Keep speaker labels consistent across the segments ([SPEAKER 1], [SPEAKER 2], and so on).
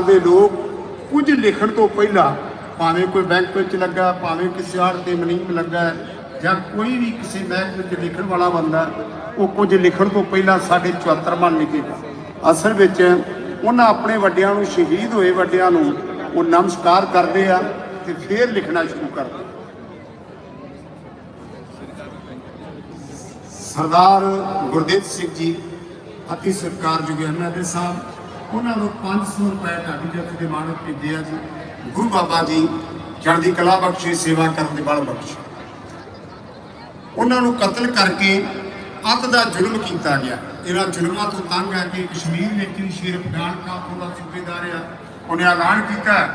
[SPEAKER 1] ਦੇ ਲੋਕ ਕੁਝ ਲਿਖਣ ਤੋਂ ਪਹਿਲਾਂ ਭਾਵੇਂ ਕੋਈ ਬੈਂਕ ਵਿੱਚ ਲੱਗਾ, ਭਾਵੇਂ ਕਿਸੇ ਆੜ ਤੇ ਮਨੀਮ ਲੱਗਾ, ਜਾਂ ਕੋਈ ਵੀ ਕਿਸੇ ਬੈਂਕ ਵਿੱਚ ਲਿਖਣ ਵਾਲਾ ਬੰਦਾ, ਉਹ ਕੁਝ ਲਿਖਣ ਤੋਂ ਪਹਿਲਾਂ ਸਾਡੇ 74 ਮਨ ਲਿਖੇਗਾ ਅਸਲ ਵਿੱਚ ਉਹਨਾਂ ਆਪਣੇ ਵੱਡਿਆਂ ਨੂੰ ਸ਼ਹੀਦ ਹੋਏ ਵੱਡਿਆਂ ਨੂੰ ਉਹ ਨਮਸਕਾਰ ਕਰਦੇ ਆ ਤੇ ਫਿਰ ਲਿਖਣਾ ਸ਼ੁਰੂ ਕਰਦੇ ਸਰਦਾਰ ਗੁਰਦੇਵ ਸਿੰਘ ਜੀ, ਅਤੀ ਸਤਿਕਾਰਯੋਗ ਦੇ ਸਾਹਿਬ ਉਹਨਾਂ ਨੂੰ 500 ਰੁਪਏ ਢਾਡੀ ਜੱਥ ਦੇ ਮਾਨਕ ਭੇਜਿਆ ਜੀ। ਗੁਰੂ ਬਾਬਾ ਜੀ ਚੜ੍ਹਦੀ ਕਲਾ ਬਖਸ਼ੇ, ਸੇਵਾ ਕਰਨ ਦੇ ਬਲ ਬਖਸ਼ੇ। ਉਹਨਾਂ ਨੂੰ ਕਤਲ ਕਰਕੇ ਅੱਤ ਦਾ ਜ਼ੁਲਮ ਕੀਤਾ ਗਿਆ। ਇਹਨਾਂ ਜ਼ੁਲਮਾਂ ਤੋਂ ਤੰਗ ਆ ਕੇ ਕਸ਼ਮੀਰ ਵਿੱਚ ਵੀ ਸ਼ੇਰ ਪਠਾਨਕੋਟ ਦਾ ਸੂਬੇਦਾਰ ਆ। ਉਹਨੇ ਐਲਾਨ ਕੀਤਾ,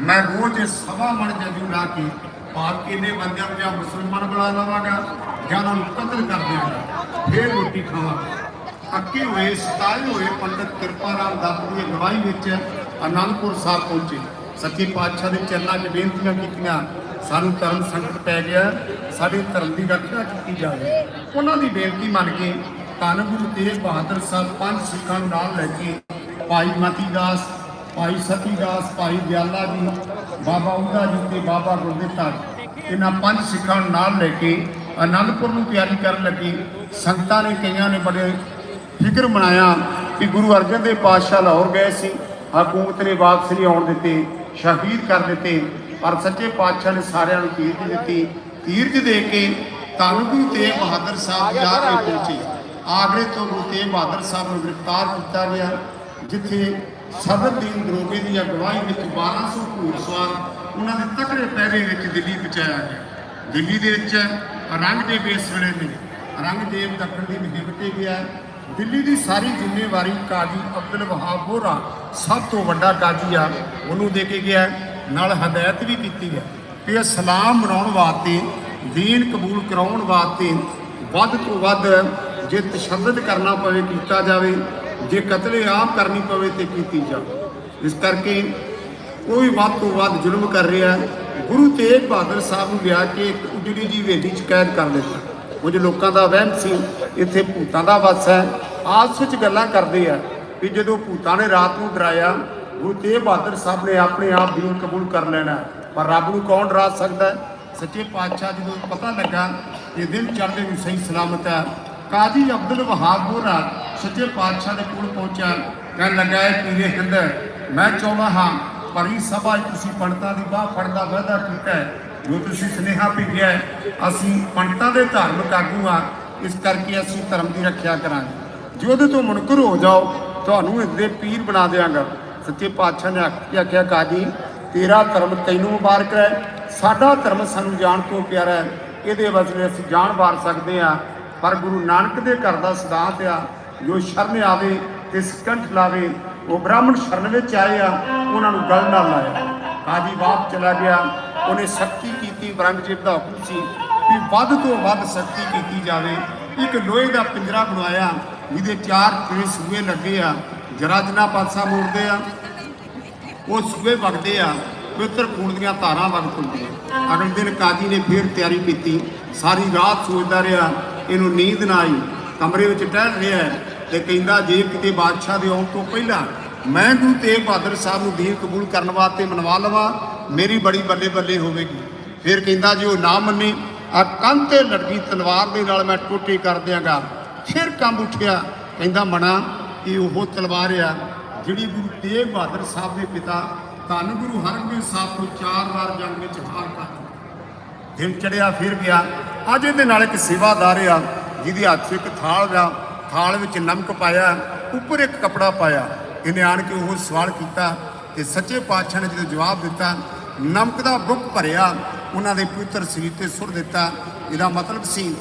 [SPEAKER 1] ਮੈਂ ਰੋਜ਼ ਸਵਾ ਮਣ ਜੰਜੂ ਲਾ ਕੇ ਭਾਰਤ ਕਿੰਨੇ ਬੰਦਿਆਂ ਨੂੰ ਜਾਂ ਮੁਸਲਮਾਨ ਬਣਾ ਲਵਾਂਗਾ ਜਾਂ ਉਹਨਾਂ ਨੂੰ ਕਤਲ ਕਰ ਦਿਆਂਗਾ ਫੇਰ ਰੋਟੀ ਖਾਵਾਂਗਾ। ਅੱਕੇ ਹੋਏ, ਸਤਾਏ ਹੋਏ ਪੰਡਤ ਕਿਰਪਾ ਰਾਮ ਦਾਸ ਦੀ ਅਗਵਾਈ ਵਿੱਚ ਅਨੰਦਪੁਰ ਸਾਹਿਬ ਪਹੁੰਚੇ। ਸੱਚੇ ਪਾਤਸ਼ਾਹ ਦੇ ਚਰਨਾਂ 'ਚ ਬੇਨਤੀਆਂ ਕੀਤੀਆਂ, ਸਾਨੂੰ ਧਰਮ ਸੰਕਟ ਪੈ ਗਿਆ, ਸਾਡੇ ਧਰਮ ਦੀ ਰੱਖਿਆ ਕੀਤੀ ਜਾਵੇ। ਉਹਨਾਂ ਦੀ ਬੇਨਤੀ ਮੰਨ ਕੇ ਧੰਨ ਗੁਰੂ ਤੇਗ ਬਹਾਦਰ ਸਾਹਿਬ ਪੰਜ ਸਿੱਖਾਂ ਨੂੰ ਨਾਲ ਲੈ ਕੇ ਭਾਈ ਮਤੀ ਦਾਸ, ਭਾਈ ਸਤੀ ਦਾਸ, ਭਾਈ ਦਿਆਲਾ ਜੀ, ਬਾਬਾ ਉਹਦਾ ਜੀ ਤੇ ਬਾਬਾ ਗੁਰਦਿੱਤਾ ਜੀ ਇਹਨਾਂ ਪੰਜ ਸਿੱਖਾਂ ਨੂੰ ਨਾਲ ਲੈ ਕੇ ਆਨੰਦਪੁਰ ਨੂੰ ਤਿਆਰੀ ਕਰਨ ਲੱਗੇ। ਸੰਗਤਾਂ ਨੇ, ਕਈਆਂ ਨੇ ਬੜੇ ਫਿਕਰ ਮਨਾਇਆ ਕਿ ਗੁਰੂ ਅਰਜਨ ਦੇਵ ਪਾਤਸ਼ਾਹ ਲਾਹੌਰ ਗਏ ਸੀ। ਹਕੂਮਤ ਨੇ ਵਾਪਸ ਨਹੀਂ ਆਉਣ ਦਿੱਤੇ, ਸ਼ਹੀਦ ਕਰ ਦਿੱਤੇ, ਪਰ ਸੱਚੇ ਪਾਤਸ਼ਾਹ ਨੇ ਸਾਰਿਆਂ ਨੂੰ ਧੀਰਜ ਦਿੱਤੀ। ਤੀਰਜ ਦੇ ਕੇ ਧੰਨ ਗੁਰੂ ਤੇਗ ਬਹਾਦਰ ਸਾਹਿਬ ਜਾ ਕੇ ਪਹੁੰਚੇ। ਆਗਰੇ ਤੋਂ ਗੁਰੂ ਤੇਗ ਬਹਾਦਰ ਸਾਹਿਬ ਨੂੰ ਗ੍ਰਿਫਤਾਰ ਕੀਤਾ ਗਿਆ, ਜਿੱਥੇ ਸਬਰਦੀਨ ਦਰੋਗੇ ਦੀ ਅਗਵਾਈ ਵਿੱਚ 1200 ਘੋੜਸਵਾਰ ਉਹਨਾਂ ਦੇ ਤਕੜੇ ਪਹਿਰੇ ਵਿੱਚ ਦਿੱਲੀ ਪਹੁੰਚਾਇਆ ਗਿਆ। ਦਿੱਲੀ ਦੇ ਵਿੱਚ ਔਰੰਗਜ਼ੇਬ ਇਸ ਵੇਲੇ ਨੇ। ਔਰੰਗਜ਼ੇਬ ਦੱਖਣ ਦੀ ਮੁਹਿੰਮ ਤੇ ਗਿਆ ਦਿੱਲੀ ਦੀ ਸਾਰੀ ਜ਼ਿੰਮੇਵਾਰੀ ਕਾਜੀ ਅਬਦੁਲ ਵਹਾਬ ਬੋਰਾ ਸਭ ਤੋਂ ਵੱਡਾ ਕਾਜੀ ਆ, ਉਹਨੂੰ ਦੇ ਕੇ ਗਿਆ ਨਾਲ ਹਦਾਇਤ ਵੀ ਕੀਤੀ ਹੈ ਕਿ ਇਹ ਸਲਾਮ ਮਨਾਉਣ ਵਾਸਤੇ, ਦੀਨ ਕਬੂਲ ਕਰਾਉਣ ਵਾਸਤੇ ਵੱਧ ਤੋਂ ਵੱਧ ਜੇ ਤਸ਼ੱਦਦ ਕਰਨਾ ਪਵੇ, ਕੀਤਾ ਜਾਵੇ, ਜੇ ਕਤਲੇਆਮ ਕਰਨੀ ਪਵੇ ਤੇ ਕੀਤੀ ਜਾਵੇ। ਇਸ ਕਰਕੇ ਕੋਈ ਵੱਧ ਤੋਂ ਵੱਧ ਜ਼ੁਲਮ ਕਰ ਰਿਹਾ ਗੁਰੂ ਤੇਗ ਬਹਾਦਰ ਸਾਹਿਬ ਨੂੰ ਲਿਆ ਕੇ ਇੱਕ ਉਜੜੀ ਜੀ ਹਵੇਲੀ ਚ ਕੈਦ ਕਰ ਦਿੱਤਾ। ਕੁਝ ਲੋਕਾਂ ਦਾ ਵਹਿਮ ਸੀ, ਇੱਥੇ ਭੂਤਾਂ ਦਾ ਵੱਸ ਹੈ। ਆਪਸ ਵਿੱਚ ਗੱਲਾਂ ਕਰਦੇ ਆ ਕਿ ਜਦੋਂ ਭੂਤਾਂ ਨੇ ਰਾਤ ਨੂੰ ਡਰਾਇਆ, ਗੁਰੂ ਤੇਗ ਬਹਾਦਰ ਸਾਹਿਬ ਨੇ ਆਪਣੇ ਆਪ ਦੀਨ ਕਬੂਲ ਕਰ ਲੈਣਾ। ਪਰ ਰੱਬ ਨੂੰ ਕੌਣ ਡਰਾ ਸਕਦਾ ਹੈ? ਸੱਚੇ ਪਾਤਸ਼ਾਹ ਜਦੋਂ ਪਤਾ ਲੱਗਾ ਕਿ ਦਿਨ ਚੜ੍ਹਦੇ ਨੂੰ ਸਹੀ ਸਲਾਮਤ ਹੈ, ਕਾਜੀ ਅਬਦੁਲ ਵਹਾਬ ਗੋਰਾ ਸੱਚੇ ਪਾਤਸ਼ਾਹ ਦੇ ਕੋਲ ਪਹੁੰਚਿਆ, ਕਹਿਣ ਲੱਗਾ ਹੈ ਪੀਰੇ ਹਿੰਦ ਮੈਂ ਚਾਹੁੰਦਾ ਹਾਂ ਭਰੀ ਸਭਾ 'ਚ ਤੁਸੀਂ ਪੰਡਤਾਂ ਦੀ ਬਾਹ ਫੜਨ ਦਾ ਵਾਅਦਾ ਕੀਤਾ ਹੈ। ਜੋ ਤੁਸੀਂ ਸੁਨੇਹਾ ਭੇਜਿਆ ਅਸੀਂ ਪੰਡਤਾਂ ਦੇ ਧਾਰਮਿਕ ਆਗੂ ਹਾਂ, ਇਸ ਕਰਕੇ ਅਸੀਂ ਧਰਮ ਦੀ ਰੱਖਿਆ ਕਰਾਂਗੇ। ਜੇ ਉਹਦੇ ਤੋਂ ਮੁਨਕਰ ਹੋ ਜਾਓ, ਤੁਹਾਨੂੰ ਇਹਦੇ ਪੀਰ ਬਣਾ ਦੇਵਾਂਗਾ ਸੱਚੇ ਪਾਤਸ਼ਾਹ ਨੇ ਆਖ- ਆਖਿਆ, ਕਾਜੀ, ਤੇਰਾ ਧਰਮ ਤੈਨੂੰ ਮੁਬਾਰਕ ਹੈ, ਸਾਡਾ ਧਰਮ ਸਾਨੂੰ ਜਾਣ ਤੋਂ ਪਿਆਰਾ ਹੈ। ਇਹਦੇ ਵਸਲੇ ਅਸੀਂ ਜਾਣ ਵਾਰ ਸਕਦੇ ਹਾਂ, ਪਰ ਗੁਰੂ ਨਾਨਕ ਦੇ ਘਰ ਦਾ ਸਿਧਾਂਤ ਆ, ਜੋ ਸ਼ਰਨ ਆਵੇ ਤੇ ਸਕੰਠ ਲਾਵੇ, ਉਹ ਬ੍ਰਾਹਮਣ ਸ਼ਰਨ ਵਿੱਚ ਆਏ ਆ, ਉਹਨਾਂ ਨੂੰ ਗਲ ਨਾਲ ਲਾਇਆ। ਕਾਜੀ ਬਾਪ ਚਲਾ ਗਿਆ। ਉਹਨੇ ਸ਼ਕਤੀ ਕੀਤੀ ਬਰੰਗਜੀਤ ਦਾ ਹੁਕਮ ਸੀ ਕਿ ਵੱਧ ਤੋਂ ਵੱਧ ਸ਼ਕਤੀ ਕੀਤੀ ਜਾਵੇ। ਇੱਕ ਲੋਹੇ ਦਾ ਪਿੰਜਰਾ ਬਣਾਇਆ, ਜਿਹਦੇ ਚਾਰ ਛੇ ਸੂਏ ਲੱਗੇ ਆ। ਜਰਾ ਜਨਾ ਪਾਸਾ ਮੋੜਦੇ ਆ, ਉਹ ਸੂਏ ਵਗਦੇ ਆ, ਪਵਿੱਤਰ ਖੂਨ ਦੀਆਂ ਧਾਰਾਂ ਵਗ ਤੁਲਦੀਆਂ ਅਗਲੇ ਦਿਨ ਕਾਜੀ ਨੇ ਫੇਰ ਤਿਆਰੀ ਕੀਤੀ। ਸਾਰੀ ਰਾਤ ਸੋਚਦਾ ਰਿਹਾ, ਇਹਨੂੰ ਨੀਂਦ ਨਾ ਆਈ। ਕਮਰੇ ਵਿੱਚ ਟਹਿਲ ਰਿਹਾ ਹੈ ਤੇ ਕਹਿੰਦਾ, ਜੇ ਕਿਤੇ ਬਾਦਸ਼ਾਹ ਦੇ ਆਉਣ ਤੋਂ ਪਹਿਲਾਂ ਮੈਂ ਗੁਰੂ ਤੇਗ ਬਹਾਦਰ ਸਾਹਿਬ ਨੂੰ ਦੀਨ ਕਬੂਲ ਕਰਨ ਵਾਸਤੇ ਮਨਵਾ ਲਵਾਂ ਮੇਰੀ ਬੜੀ ਬੱਲੇ ਬੱਲੇ ਹੋਵੇਗੀ। ਫਿਰ ਕਹਿੰਦਾ ਜੇ ਉਹ ਨਾ ਮੰਨੇ ਆ ਕੰਨ ਤੇ ਲੜਕੀ ਤਲਵਾਰ ਦੇ ਨਾਲ ਮੈਂ ਟੋਟੀ ਕਰ ਦਿਆਂਗਾ। ਫਿਰ ਕੰਬ ਉੱਠਿਆ। ਕਹਿੰਦਾ ਮਣਾ ਇਹ ਉਹ ਤਲਵਾਰ ਆ ਜਿਹੜੀ ਗੁਰੂ ਤੇਗ ਬਹਾਦਰ ਸਾਹਿਬ ਦੇ ਪਿਤਾ ਧੰਨ ਗੁਰੂ ਹਰਗੋਬਿੰਦ ਸਾਹਿਬ ਤੋਂ ਚਾਰ ਵਾਰ ਜੰਗ ਵਿੱਚ ਹਾਰ ਕਰ ਦਿਨ ਚੜਿਆ, ਫਿਰ ਗਿਆ। ਅੱਜ ਇਹਦੇ ਨਾਲ ਇੱਕ ਸੇਵਾਦਾਰ ਆ, ਜਿਹਦੇ ਹੱਥ 'ਚ ਇੱਕ ਥਾਲ ਆ। ਥਾਲ ਵਿੱਚ ਨਮਕ ਪਾਇਆ, ਉੱਪਰ ਇੱਕ ਕਪੜਾ ਪਾਇਆ। ਇਹਨੇ ਆਣ ਕੇ ਉਹ ਸਵਾਲ ਕੀਤਾ ਤੇ ਸੱਚੇ ਪਾਤਸ਼ਾਹ ਨੇ ਜਦੋਂ ਜਵਾਬ ਦਿੱਤਾ, ਨਮਕ ਦਾ ਬੁੱਕ ਭਰਿਆ, ਉਹਨਾਂ ਦੇ ਪਵਿੱਤਰ ਸਰੀਰ ਤੇ ਸੁੱਟ ਦਿੱਤਾ। ਇਹਦਾ ਮਤਲਬ ਸੀ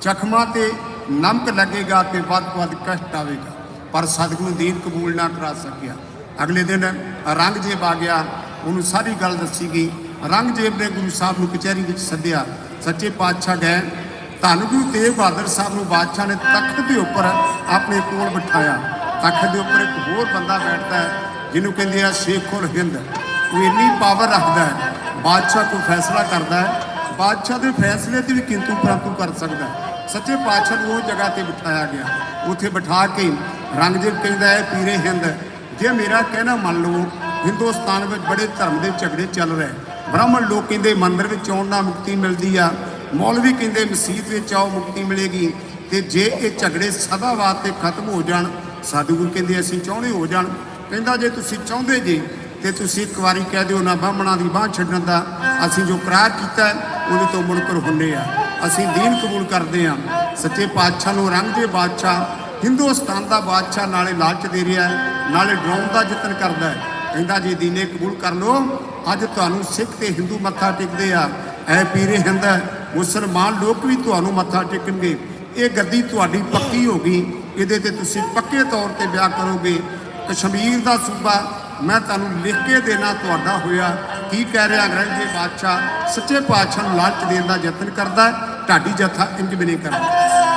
[SPEAKER 1] ਜ਼ਖਮਾਂ ਤੇ ਨਮਕ ਲੱਗੇਗਾ ਤੇ ਵੱਧ ਤੋਂ ਵੱਧ ਕਸ਼ਟ ਆਵੇਗਾ। ਪਰ ਸਤਿਗੁਰੂ ਦੀਨ ਕਬੂਲ ਨਾ ਕਰਾ ਸਕਿਆ। ਅਗਲੇ ਦਿਨ ਰੰਗਜੇਬ ਆ ਗਿਆ। ਉਹਨੂੰ ਸਾਰੀ ਗੱਲ ਦੱਸੀ ਗਈ। ਰੰਗਜੇਬ ਨੇ ਗੁਰੂ ਸਾਹਿਬ ਨੂੰ ਕਚਹਿਰੀ ਵਿੱਚ ਸੱਦਿਆ। ਸੱਚੇ ਪਾਤਸ਼ਾਹ ਗਏ। ਧੰਨ ਗੁਰੂ ਤੇਗ ਬਹਾਦਰ ਸਾਹਿਬ ਨੂੰ ਬਾਦਸ਼ਾਹ ਨੇ ਤਖਤ ਦੇ ਉੱਪਰ ਆਪਣੇ ਕੋਲ ਬਿਠਾਇਆ। ਤਖਤ ਦੇ ਉੱਪਰ ਇੱਕ ਹੋਰ ਬੰਦਾ ਬੈਠਦਾ ਹੈ। ਜਿਹਨੂੰ ਕਹਿੰਦੇ ਆ ਸ਼ੇਖੁਲ ਹਿੰਦ। ਉਹ ਇੰਨੀ ਪਾਵਰ ਰੱਖਦਾ ਹੈ। ਬਾਦਸ਼ਾਹ ਕੋਈ ਫੈਸਲਾ ਕਰਦਾ ਹੈ। ਬਾਦਸ਼ਾਹ ਦੇ ਫੈਸਲੇ ਤੇ ਵੀ ਕਿੰਤੂ ਪ੍ਰੰਤੂ ਕਰ ਸਕਦਾ ਸੱਚੇ ਪਾਤਸ਼ਾਹ ਨੂੰ ਉਹ ਜਗ੍ਹਾ ਤੇ ਬਿਠਾਇਆ ਗਿਆ। ਉੱਥੇ ਬਿਠਾ ਕੇ ਰੰਗਜੀਤ ਕਹਿੰਦਾ ਹੈ, ਪੀਰੇ ਹਿੰਦ, ਜੇ ਮੇਰਾ ਕਹਿਣਾ ਮੰਨ ਲਓ ਹਿੰਦੁਸਤਾਨ ਵਿੱਚ ਬੜੇ ਧਰਮ ਦੇ ਝਗੜੇ ਚੱਲ ਰਹੇ ਬ੍ਰਾਹਮਣ ਲੋਕ ਕਹਿੰਦੇ ਮੰਦਰ ਵਿੱਚ ਆਉਣ ਨਾਲ ਮੁਕਤੀ ਮਿਲਦੀ ਆ। ਮੌਲਵੀ ਕਹਿੰਦੇ ਮਸਜਿਦ ਵਿੱਚ ਆਓ, ਮੁਕਤੀ ਮਿਲੇਗੀ। ਤੇ ਜੇ ਇਹ ਝਗੜੇ ਸਦਾ ਵਾਸਤੇ ਖਤਮ ਹੋ ਜਾਣ ਸਤਿਗੁਰੂ ਕਹਿੰਦੇ ਅਸੀਂ ਚਾਹੁੰਦੇ ਹੋ ਜਾਣ ਕਹਿੰਦਾ, ਜੇ ਤੁਸੀਂ ਚਾਹੁੰਦੇ ਜੀ, ਤੇ ਤੁਸੀਂ ਇੱਕ ਵਾਰੀ ਕਹਿ ਦਿਓ ਨਾ, ਬਾਹਮਣਾ ਦੀ ਬਾਹ ਛੱਡਣ ਦਾ। ਅਸੀਂ ਜੋ ਕਰਾਰ ਕੀਤਾ, ਉਹਦੇ ਤੋਂ ਮੁਨਕਰ ਹੁੰਨੇ ਆ। ਅਸੀਂ ਦੀਨ ਕਬੂਲ ਕਰਦੇ ਆ ਸੱਚੇ ਪਾਤਸ਼ਾਹ ਨੂੰ ਰੰਗ ਦੇ ਬਾਦਸ਼ਾਹ, ਹਿੰਦੁਸਤਾਨ ਦਾ ਬਾਦਸ਼ਾਹ ਨਾਲੇ ਲਾਲਚ ਦੇ ਰਿਹਾ ਹੈ, ਨਾਲੇ ਡਰਾਉਣ ਦਾ ਯਤਨ ਕਰਦਾ ਹੈ। ਕਹਿੰਦਾ, ਜੇ ਦੀਨੇ ਕਬੂਲ ਕਰ ਲੋ ਅੱਜ ਤੁਹਾਨੂੰ ਸਿੱਖ ਤੇ ਹਿੰਦੂ ਮੱਥਾ ਟੇਕਦੇ ਆ। ਐ ਪੀਰੇ ਹਿੰਦ ਮੁਸਲਮਾਨ ਲੋਕ ਵੀ ਤੁਹਾਨੂੰ ਮੱਥਾ ਟੇਕਣਗੇ। ਇਹ ਗੱਦੀ ਤੁਹਾਡੀ ਪੱਕੀ ਹੋ ਗਈ। ਇਹਦੇ ਤੇ ਤੁਸੀਂ ਪੱਕੇ ਤੌਰ ਤੇ ਵਿਆਹ ਕਰੋਗੇ। ਕਸ਼ਮੀਰ ਦਾ ਸੂਬਾ ਮੈਂ ਤੁਹਾਨੂੰ ਲਿਖ ਕੇ ਦੇਣਾ ਤੁਹਾਡਾ ਹੋਇਆ। ਕੀ ਕਹਿ ਰਿਹਾ ਅੰਗਰੇਜ਼ੀ ਬਾਦਸ਼ਾਹ? ਸੱਚੇ ਪਾਤਸ਼ਾਹ ਨੂੰ ਲਾਲਚ ਦੇਣ ਦਾ ਯਤਨ ਕਰਦਾ ਹੈ, ਢਾਡੀ ਜਥਾ ਇੰਜ ਵੀ ਨਹੀਂ ਕਰਦਾ।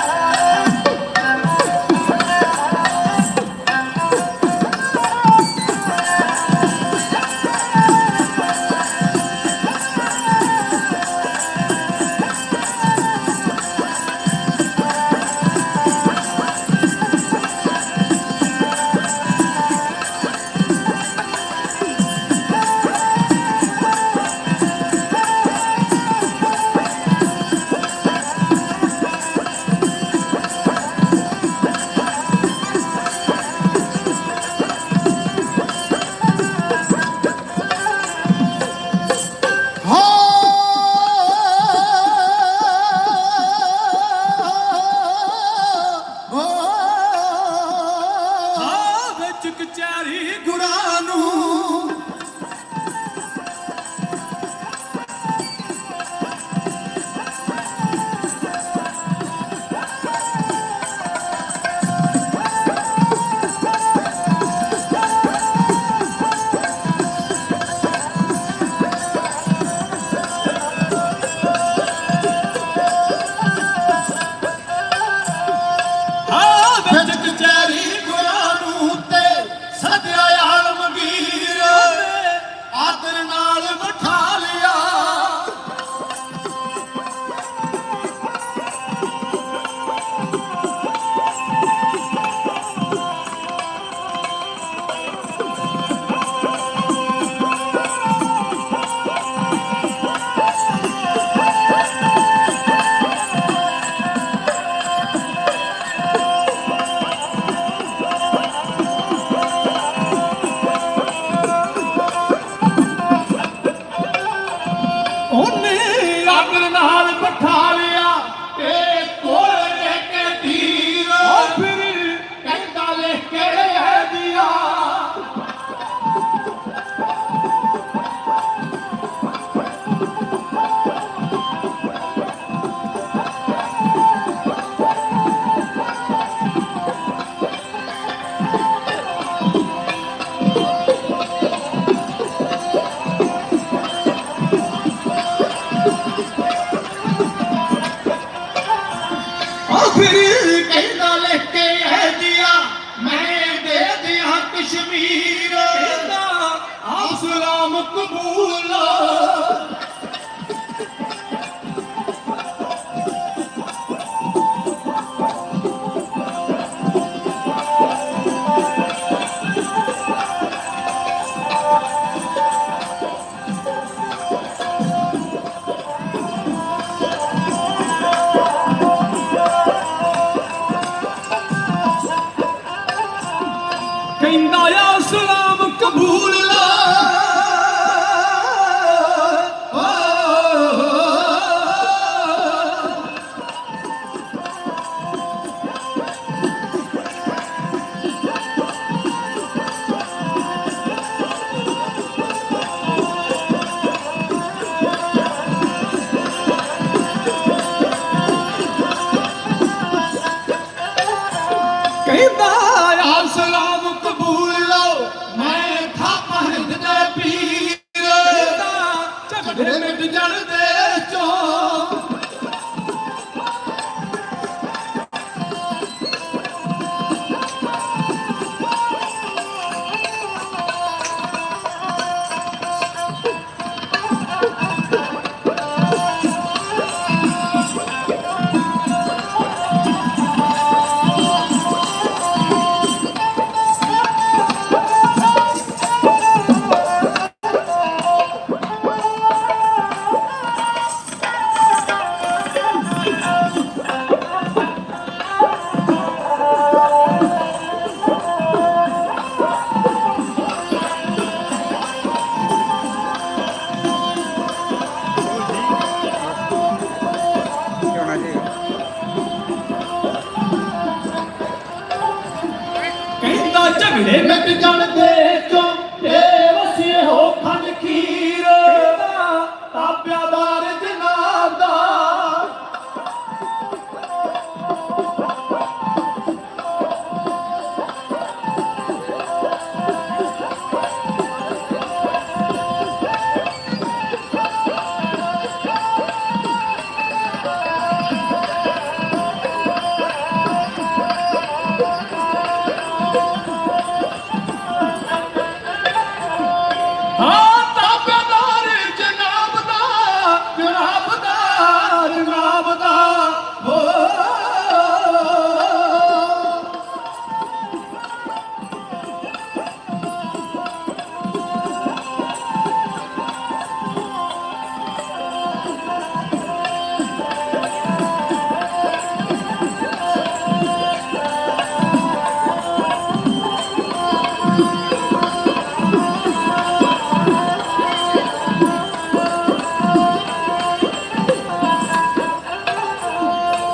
[SPEAKER 2] ਝਗੜੇ ਮਿਟ ਜਾਣ ਦੇ ਚੋਂ।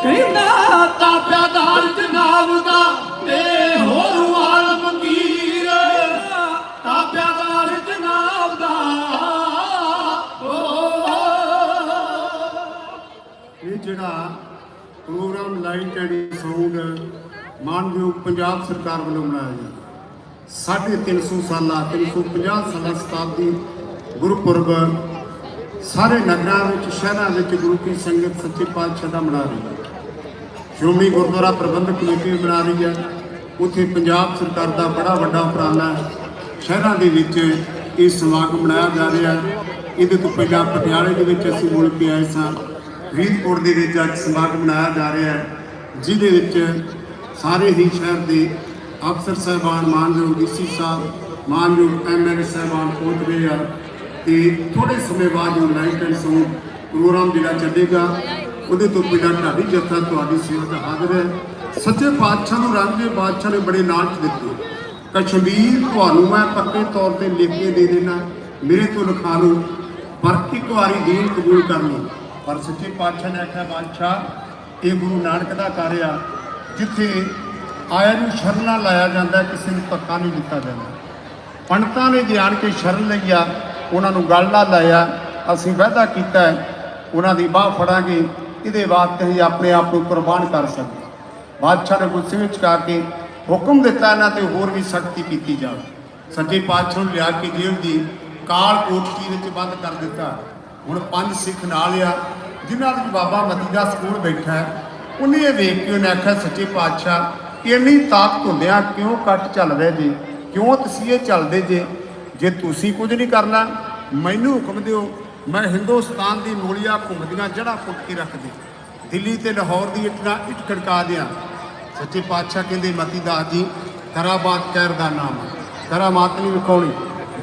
[SPEAKER 2] ਕਹਿੰਦਾ ਤਾਬਿਆਦਾਰ ਜਨਾਬ ਦਾ ਤੇ ਹੋਰ ਆਲਮ ਕੀਰ। ਤਾਬਿਆਦਾਰ ਜਨਾਬ ਦਾ।
[SPEAKER 1] ਇਹ ਜਿਹੜਾ ਪ੍ਰੋਗਰਾਮ ਲਾਈਟ ਐਂਡ ਸਾਊਂਡ ਮਾਨਯੋਗ ਪੰਜਾਬ ਸਰਕਾਰ ਵੱਲੋਂ ਮਨਾਇਆ ਜਾਂਦਾ ਸਾਢੇ 300 ਸਾਲਾ 350 ਸਾਲਾ ਸ਼ਤਾਬਦੀ ਗੁਰਪੁਰਬ ਸਾਰੇ ਨਗਰਾਂ ਵਿੱਚ, ਸ਼ਹਿਰਾਂ ਵਿੱਚ ਗੁਰੂ ਕੀ ਸੰਗਤ ਸੱਚੇ ਪਾਤਸ਼ਾਹ ਦਾ ਮਨਾ ਰਹੀ ਹੈ। ਸ਼੍ਰੋਮਣੀ ਗੁਰਦੁਆਰਾ ਪ੍ਰਬੰਧਕ ਕਮੇਟੀ ਬਣਾ ਰਹੀ ਹੈ। ਉੱਥੇ ਪੰਜਾਬ ਸਰਕਾਰ ਦਾ ਬੜਾ ਵੱਡਾ ਉਪਰਾਲਾ ਸ਼ਹਿਰਾਂ ਦੇ ਵਿੱਚ ਇਹ ਸਮਾਗਮ ਮਨਾਇਆ ਜਾ ਰਿਹਾ ਹੈ। ਇਹਦੇ ਤੋਂ ਪਹਿਲਾਂ ਪਟਿਆਲੇ ਦੇ ਵਿੱਚ ਅਸੀਂ ਮੁੜ ਕੇ ਆਏ ਸਾਂ। ਫਰੀਦਕੋਟ ਦੇ ਵਿੱਚ ਅੱਜ ਸਮਾਗਮ ਮਨਾਇਆ ਜਾ ਰਿਹਾ ਹੈ। ਜਿਹਦੇ ਵਿੱਚ ਸਾਰੇ ਹੀ ਸ਼ਹਿਰ ਦੇ ਅਫਸਰ ਸਾਹਿਬਾਨ, ਮਾਨਯੋਗ ਡੀਸੀ ਸਾਹਿਬ, ਮਾਨਯੋਗ ਐਮਐਲਏ ਸਾਹਿਬਾਨ ਪਹੁੰਚ ਗਏ ਆ। ਤੇ ਥੋੜੇ ਸਮੇਂ ਬਾਅਦ ਉਹ ਲਾਈਟ ਪ੍ਰੋਗਰਾਮ ਜਿਹੜਾ ਚੱਲੇਗਾ ਉਹਦੇ ਤੋਂ ਬਿਨਾਂ ਢਾਡੀ ਜੱਥਾ ਤੁਹਾਡੀ ਸੇਵਾ ਦਾ ਹਾਜ਼ਰ ਹੈ। ਸੱਚੇ ਪਾਤਸ਼ਾਹ ਨੂੰ ਰੰਗ ਦੇ ਬਾਦਸ਼ਾਹ ਨੇ ਬੜੇ ਲਾਲਚ ਦਿੱਤੇ। ਕਸ਼ਮੀਰ ਤੁਹਾਨੂੰ ਮੈਂ ਪੱਕੇ ਤੌਰ ਤੇ ਲਿਖ ਕੇ ਦੇ ਦੇਣਾ ਮੇਰੇ ਤੋਂ ਲਿਖਾ ਲਓ। ਪਰ ਇੱਕ ਵਾਰੀ ਦੀਨ ਕਬੂਲ ਕਰ ਲਓ। ਪਰ ਸੱਚੇ ਪਾਤਸ਼ਾਹ ਨੇ ਆਖਿਆ, ਬਾਦਸ਼ਾਹ, ਇਹ ਗੁਰੂ ਨਾਨਕ ਦਾ ਕਾਰਿਆ ਜਿੱਥੇ ਆਇਆ ਨੂੰ ਸ਼ਰਨ ਲਾਇਆ ਜਾਂਦਾ, ਕਿਸੇ ਨੂੰ ਧੱਕਾ ਨਹੀਂ ਦਿੱਤਾ ਜਾਂਦਾ। ਪੰਡਤਾਂ ਨੇ ਗਿਆਨ ਕੇ ਸ਼ਰਨ ਲਈ ਆ ਉਹਨਾਂ ਨੂੰ ਗੱਲ ਨਾਲ ਲਾਇਆ। ਅਸੀਂ ਵਾਅਦਾ ਕੀਤਾ, ਉਹਨਾਂ ਦੀ ਬਾਹ ਫੜਾਂਗੇ। ਇਹਦੇ ਵਾਸਤੇ ਹੀ ਆਪਣੇ ਆਪ ਨੂੰ ਕੁਰਬਾਨ ਕਰ ਸਕਦੇ। ਬਾਦਸ਼ਾਹ ਨੇ ਗੁੱਸੇ ਵਿੱਚ ਆ ਕੇ ਹੁਕਮ ਦਿੱਤਾ ਇਹਨਾਂ ਤੇ ਹੋਰ ਵੀ ਸਖਤੀ ਕੀਤੀ ਜਾਵੇ। ਸੱਚੇ ਪਾਤਸ਼ਾਹ ਨੂੰ ਲਿਆ ਕੇ ਜੇਲ੍ਹ ਦੀ ਕਾਲ ਕੋਠੀ ਵਿੱਚ ਬੰਦ ਕਰ ਦਿੱਤਾ। ਹੁਣ ਪੰਜ ਸਿੱਖ ਨਾਲ ਆ, ਜਿਨ੍ਹਾਂ ਵਿੱਚ ਬਾਬਾ ਮਤੀ ਦਾ ਸਕੂਲ ਬੈਠਾ ਹੈ। ਉਹਨੇ ਇਹ ਵੇਖ ਕੇ ਉਹਨੇ ਆਖਿਆ, ਸੱਚੇ ਪਾਤਸ਼ਾਹ, ਇੰਨੀ ਤਾਕਤ ਹੁੰਦਿਆਂ ਕਿਉਂ ਕੱਟ ਚੱਲ ਰਹੇ ਜੀ? ਕਿਉਂ ਤਸੀਹੇ ਚੱਲਦੇ ਜੇ? ਜੇ ਤੁਸੀਂ ਕੁਝ ਨਹੀਂ ਕਰਨਾ, ਮੈਨੂੰ ਹੁਕਮ ਦਿਓ ਮੈਂ ਹਿੰਦੁਸਤਾਨ ਦੀ ਮੂਲੀਆਂ ਘੁੰਮਦੀਆਂ, ਜੜ੍ਹਾਂ ਪੁੱਟ ਕੇ ਰੱਖਦੀ। ਦਿੱਲੀ ਤੇ ਲਾਹੌਰ ਦੀ ਇਟਨਾ ਇਟ ਖੜਕਾ ਦਿਆਂ। ਸੱਚੇ ਪਾਤਸ਼ਾਹ ਕਹਿੰਦੇ, ਮਤੀ ਦਾਸ ਜੀ ਕਰਾਮਾਤ ਕਹਿਰ ਦਾ ਨਾਮ ਹੈ ਕਰਾਮਾਤ ਨਹੀਂ ਵਿਖਾਉਣੀ।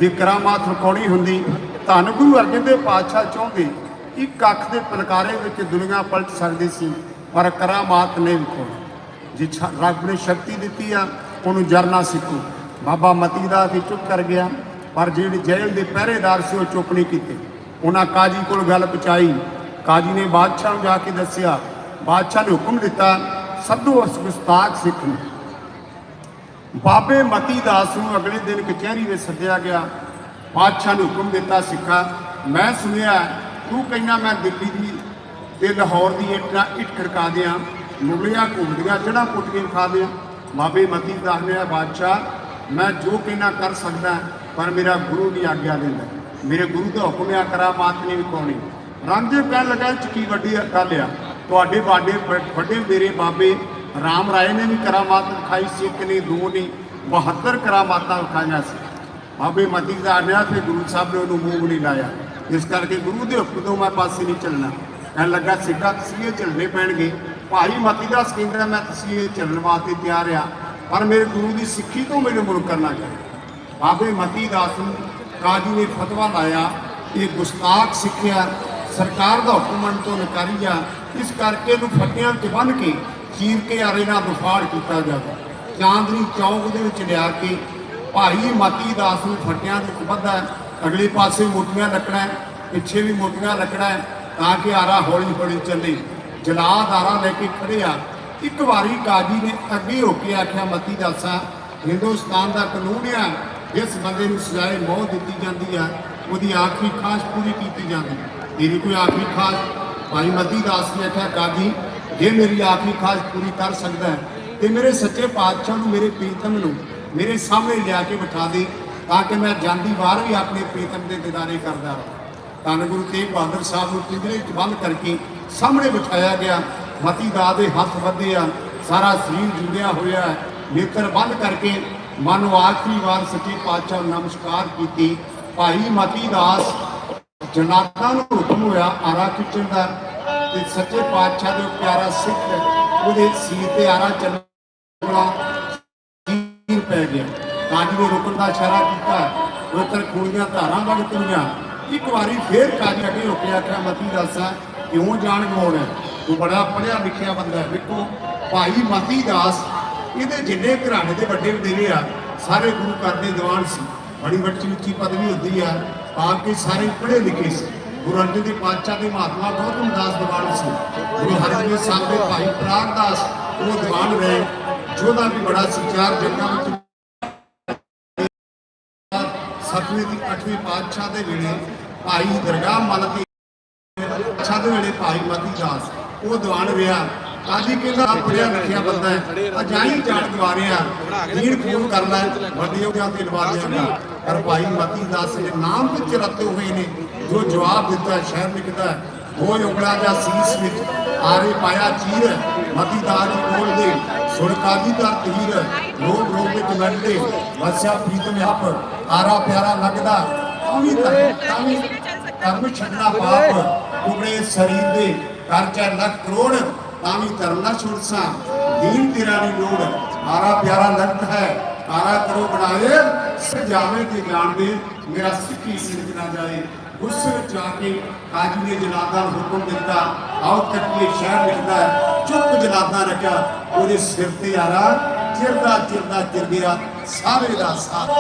[SPEAKER 1] ਜੇ ਕਰਾਮਾਤ ਵਿਖਾਉਣੀ ਹੁੰਦੀ। ਧੰਨ ਗੁਰੂ ਅਰਜਨ ਦੇਵ ਪਾਤਸ਼ਾਹ ਚਾਹੁੰਦੇ, ਇੱਕ ਅੱਖ ਦੇ ਪਲਕਾਰੇ ਵਿੱਚ ਦੁਨੀਆ ਪਲਟ ਸਕਦੀ ਸੀ, ਪਰ ਕਰਾਮਾਤ ਨਹੀਂ ਵਿਖਾਉਣੀ। ਜੇ ਛ- ਰੱਬ ਨੇ ਸ਼ਕਤੀ ਦਿੱਤੀ ਆ, ਉਹਨੂੰ ਜਰਨਾ ਸਿੱਖੋ। ਬਾਬਾ ਮਤੀ ਦਾਸ ਵੀ ਚੁੱਪ ਕਰ ਗਿਆ, ਪਰ ਜਿਹੜੇ ਜੇਲ੍ਹ ਦੇ ਪਹਿਰੇਦਾਰ ਸੀ, ਉਹ ਚੁੱਪ ਨਹੀਂ ਕੀਤੇ। ਉਹਨਾਂ ਕਾਜੀ ਕੋਲ ਗੱਲ ਪਹੁੰਚਾਈ। ਕਾਜੀ ਨੇ ਬਾਦਸ਼ਾਹ ਨੂੰ ਜਾ ਕੇ ਦੱਸਿਆ, ਬਾਦਸ਼ਾਹ ਨੇ ਹੁਕਮ ਦਿੱਤਾ, ਸੱਦੋ ਉਸ ਗੁਸਤਾਖ ਸਿੱਖ ਨੂੰ। ਬਾਬੇ ਮਤੀ ਦਾਸ ਨੂੰ ਅਗਲੇ ਦਿਨ ਕਚਹਿਰੀ ਵਿੱਚ ਸੱਦਿਆ ਗਿਆ। ਬਾਦਸ਼ਾਹ ਨੇ ਹੁਕਮ ਦਿੱਤਾ, ਸਿੱਖਾ, ਮੈਂ ਸੁਣਿਆ, ਤੂੰ ਕਹਿੰਦਾ ਮੈਂ ਦਿੱਲੀ ਦੀ ਤੇ ਲਾਹੌਰ ਦੀ ਇੱਟਾਂ ਇੱਟ ਖੜਕਾ ਦਿਆਂ, ਮੁਗਲੀਆਂ ਘੁੰਮਦੀਆਂ, ਜੜ੍ਹਾਂ ਪੁੱਟ ਕੇ ਖਾ ਦਿਆਂ। ਬਾਬੇ ਮਤੀ ਦਾਸ ਨੇ ਬਾਦਸ਼ਾਹ, ਮੈਂ ਜੋ ਕਹਿਣਾ ਕਰ ਸਕਦਾ, ਪਰ ਮੇਰਾ ਗੁਰੂ ਨਹੀਂ ਆਗਿਆ ਦਿੰਦਾ। ਮੇਰੇ ਗੁਰੂ ਦਾ ਹੁਕਮ ਆ ਕਰਾਮਾਤ ਨਹੀਂ ਵਿਖਾਉਣੀ। ਰਾਂਝੇ ਪੈਣ ਲੱਗਾ ਇਹ 'ਚ ਕੀ ਵੱਡੀ ਗੱਲ ਆ ਤੁਹਾਡੇ ਬਾਡੇ ਵੱਡੇ ਮੇਰੇ ਬਾਬੇ ਰਾਮ ਰਾਏ ਨੇ ਵੀ ਕਰਾਮਾਤ ਵਿਖਾਈ ਸੀ ਇੱਕ ਨਹੀਂ ਦੋ ਨਹੀਂ 72 ਕਰਾਮਾਤਾਂ ਵਿਖਾਈਆਂ ਸੀ। ਬਾਬੇ ਮਤੀ ਦਾ ਆਨਿਆ ਤੇ ਗੁਰੂ ਸਾਹਿਬ ਨੇ ਉਹਨੂੰ ਮੂੰਹ ਨਹੀਂ ਲਾਇਆ। ਇਸ ਕਰਕੇ ਗੁਰੂ ਦੇ ਹੁਕਮ ਤੋਂ ਮੈਂ ਪਾਸੇ ਨਹੀਂ ਚੱਲਣਾ। ਕਹਿਣ ਲੱਗਾ, ਸਿੱਖਾ ਤਸੀਹੇ ਚੱਲਣੇ ਪੈਣਗੇ। ਭਾਈ ਮਤੀ ਦਾ ਸਕੇਂਦਰ ਮੈਂ ਤਸੀਹੇ ਚੱਲਣ ਵਾਸਤੇ ਤਿਆਰ ਆ, ਪਰ ਮੇਰੇ ਗੁਰੂ ਦੀ ਸਿੱਖੀ ਤੋਂ ਮੈਨੂੰ ਮੁੜ ਕਰਨਾ ਚਾਹੀਦਾ ਬਾਬੇ ਮਤੀ ਦਾਸ ਨੂੰ ਕਾਜੀ ਨੇ ਫਤਵਾ ਲਾਇਆ, ਇਹ ਗੁਸਤਾਖ ਸਿੱਖਿਆ ਸਰਕਾਰ ਦਾ ਹੁਕਮ ਮੰਨ ਤੋਂ ਨਕਾਰੀ ਆ। ਇਸ ਕਰਕੇ ਇਹਨੂੰ ਫੱਟਿਆਂ 'ਚ ਬੰਨ੍ਹ ਕੇ ਚੀਰ ਕੇ ਆਰੇ ਨਾਲ ਵਿਫਾੜ ਕੀਤਾ ਜਾਵੇ। ਚਾਂਦਨੀ ਚੌਕ ਦੇ ਵਿੱਚ ਲਿਆ ਕੇ ਭਾਈ ਮਾਤੀ ਦਾਸ ਨੂੰ ਫੱਟਿਆਂ ਦੇ ਵਿੱਚ ਬੱਧਾ ਅਗਲੇ ਪਾਸੇ ਮੋਟੀਆਂ ਲੱਕੜਾਂ ਪਿੱਛੇ ਵੀ ਮੋਟੀਆਂ ਲੱਕੜਾਂ ਤਾਂ ਕਿ ਆਰਾ ਹੌਲੀ ਹੌਲੀ ਚੱਲੇ। ਜਲਾਦ ਆਰਾ ਲੈ ਕੇ ਖੜਿਆ ਇੱਕ ਵਾਰੀ ਕਾਜੀ ਨੇ ਅੱਗੇ ਹੋ ਕੇ ਆਖਿਆ, ਮਤੀ ਦਾਸਾ, ਹਿੰਦੁਸਤਾਨ ਦਾ ਕਾਨੂੰਨ ਆ ਜਿਸ ਬੰਦੇ ਨੂੰ ਸਜ਼ਾਏ ਮੌਤ ਦਿੱਤੀ ਜਾਂਦੀ ਆ, ਉਹਦੀ ਆਖਰੀ ਖਾਸ ਪੂਰੀ ਕੀਤੀ ਜਾਂਦੀ। ਤੇਰੀ ਕੋਈ ਆਖਰੀ ਖਾਸ ਭਾਈ ਮਤੀ ਦਾਸ ਨੇ ਆਖਿਆ ਕਾਜੀ ਜੇ ਮੇਰੀ ਆਖਰੀ ਖਾਸ ਪੂਰੀ ਕਰ ਸਕਦਾ ਹੈ, ਤੇ ਮੇਰੇ ਸੱਚੇ ਪਾਤਸ਼ਾਹ ਨੂੰ, ਮੇਰੇ ਪ੍ਰੀਤਮ ਨੂੰ ਮੇਰੇ ਸਾਹਮਣੇ ਲਿਆ ਕੇ ਬਿਠਾ ਦੇ, ਤਾਂ ਕਿ ਮੈਂ ਜਾਂਦੀ ਵਾਰ ਵੀ ਆਪਣੇ ਪ੍ਰੀਤਮ ਦੇ ਦਿਦਾਰੇ ਕਰਦਾ ਰਹਾਂ। ਧੰਨ ਗੁਰੂ ਤੇਗ ਬਹਾਦਰ ਸਾਹਿਬ ਨੂੰ ਪਿੰਜਰੇ 'ਚ ਬੰਦ ਕਰਕੇ ਸਾਹਮਣੇ ਬਿਠਾਇਆ ਗਿਆ। ਮਤੀ ਦਾ ਦੇ ਹੱਥ ਵੱਧੇ ਆ ਸਾਰਾ ਸਰੀਰ ਜੁੜਿਆ ਹੋਇਆ ਨੇਤਰ ਬੰਦ ਕਰਕੇ ਮਨ ਨੂੰ ਆਖਰੀ ਵਾਰ ਸੱਚੇ ਪਾਤਸ਼ਾਹ ਨੂੰ ਨਮਸਕਾਰ ਕੀਤੀ। ਭਾਈ ਮਤੀ ਦਾਸ ਜਨਾਤਾ ਨੂੰ ਹੁਕਮ ਹੋਇਆ ਆਰਾ ਖਿੱਚਣ ਦਾ ਤੇ ਸੱਚੇ ਪਾਤਸ਼ਾਹ ਦੇ ਪਿਆਰਾ ਸਿੱਖ ਉਹਦੇ ਸੀਰ ਤੇ ਆਰਾ ਚੱਲਣਾ ਤੀਰ ਪੈ ਗਿਆ। ਕਾਜੀ ਨੇ ਰੁਕਣ ਦਾ ਇਸ਼ਾਰਾ ਕੀਤਾ। ਰੋਕਰ ਖੂਨੀਆਂ ਧਾਰਾਂ ਵਗ ਤੁਰੀਆਂ ਇੱਕ ਵਾਰੀ ਫੇਰ ਕਾਜੀ ਅੱਗੇ ਰੁਕਿਆ, ਆਖਿਆ, ਮਤੀ ਦਾਸਾ, ਕਿਉਂ ਜਾਣ ਗਵਾਉਣਾ ਤੂੰ ਬੜਾ ਪੜਿਆ ਲਿਖਿਆ ਬੰਦਾ ਹੈ। ਵੇਖੋ, ਭਾਈ ਮਤੀ ਦਾਸ ਇਹਦੇ ਜਿੰਨੇ ਘਰਾਣੇ ਦੇ ਵੱਡੇ ਵਡੇਰੇ ਆ, ਸਾਰੇ ਗੁਰੂ ਘਰ ਦੇ ਦੀਵਾਨ ਸੀ। ਬੜੀ ਵੱਡੀ ਉੱਚੀ ਪਦਵੀ ਹੁੰਦੀ ਆ ਤਾਂ ਕੇ ਸਾਰੇ ਪੜ੍ਹੇ ਲਿਖੇ ਸੀ। ਗੁਰੂ ਅਰਜਨ ਦੇਵ ਪਾਤਸ਼ਾਹ ਦੇ ਮਹਾਤਮਾ ਗੌਤਮ ਦਾਸ ਦੀਵਾਨ ਸੀ। ਗੁਰੂ ਹਰਗੋਬਿੰਦ ਸਾਹਿਬ ਦੇ ਭਾਈ ਪ੍ਰਾਗ ਦਾਸ ਉਹ ਦੀਵਾਨ ਰਹੇ ਜਿਹਦਾ ਵੀ ਬੜਾ ਸੰਚਾਰ ਜੰਗਾਂ ਵਿੱਚ ਸਤਵੇਂ ਦੀ ਅੱਠਵੇਂ ਪਾਤਸ਼ਾਹ ਦੇ ਵੇਲੇ ਭਾਈ ਦਰਗਾਹ ਮਲ ਦੀ ਦੇ ਵੇਲੇ ਭਾਈ ਮਤੀ ਦਾਸ, ਉਹ ਦੀਵਾਨ ਰਿਹਾ। ਕਾਜੀ ਕਹਿੰਦਾ ਆਹ ਪੜਿਆ ਲਿਖਿਆ ਬੰਦਾ ਹੈ। ਅਜਾਈ ਜਾਣ ਗਵਾਰਿਆ ਦੀਨ ਖੂਨ ਕਰ ਲੈ ਵੱਡਿਓ ਜਾਂ ਤੇ ਲਵਾ ਦਿਆਂਗਾ ਪਰ ਭਾਈ ਮਤੀ ਦਾਸ ਦੇ ਨਾਮ ਵਿੱਚ ਰਤੇ ਹੋਏ ਨੇ, ਜੋ ਜਵਾਬ ਦਿੱਤਾ ਸ਼ਹਿਰ ਲਿਖਦਾ ਹੈ, ਹੋਏ ਉਂਗਲਾ ਜਾਂ ਸੀਸ ਵਿੱਚ ਆਰੇ ਪਾਇਆ ਚੀਰ ਮਤੀ ਦਾਸ ਜੀ ਬੋਲਦੇ, ਸੁਣ ਕਾਜੀ ਦਾ ਤੀਰ ਲੋਕ ਰੋਕ ਵਿੱਚ ਲੜਦੇ ਵਸਿਆ ਪ੍ਰੀਤਮ ਆਪ, ਆਰਾ ਪਿਆਰਾ ਲੱਗਦਾ ਤਾਂ ਵੀ ਧਰਮ, ਤਾਂ ਵੀ ਕਰਮ ਛੱਡਣਾ ਪਾਪ, ਟੁਕੜੇ ਸਰੀਰ ਦੇ ਕਰ ਚਾਹੇ ਲੱਖ ਕਰੋੜ ਤਾਂ ਵੀ ਧਰਮ ਨਾ ਛੁੱਟਸਾ ਦੀਨ ਤੇਰਾ ਨਹੀਂ ਲੋੜ ਆਰਾ ਪਿਆਰਾ ਲਗਤ ਹੈ ਆਰਾ ਕਰੋ ਬਣਾਏ ਸਜਾਵੇ ਤੇ ਜਾਣਦੇ ਮੇਰਾ ਸਿੱਖੀ ਸਿਰਜ ਨਾ ਜਾਏ ਗੁੱਸੇ ਵਿੱਚ ਆ ਕੇ ਕਾਜੀ ਨੇ ਜਨਾਦਾ ਨੂੰ ਹੁਕਮ ਦਿੱਤਾ ਆਓ ਕੱਟੀਏ ਸ਼ਹਿਰ ਲਿਖਦਾ ਹੈ ਚੁੱਪ ਜਨਾਦਾ ਰੱਖਿਆ ਉਹਦੇ ਸਿਰ ਤੇ ਆਰਾ ਚਿਰਦਾ ਚਿਰਦਾ ਚਿਰ ਗਿਆ ਸਾਰੇ ਦਾ ਸਾਥ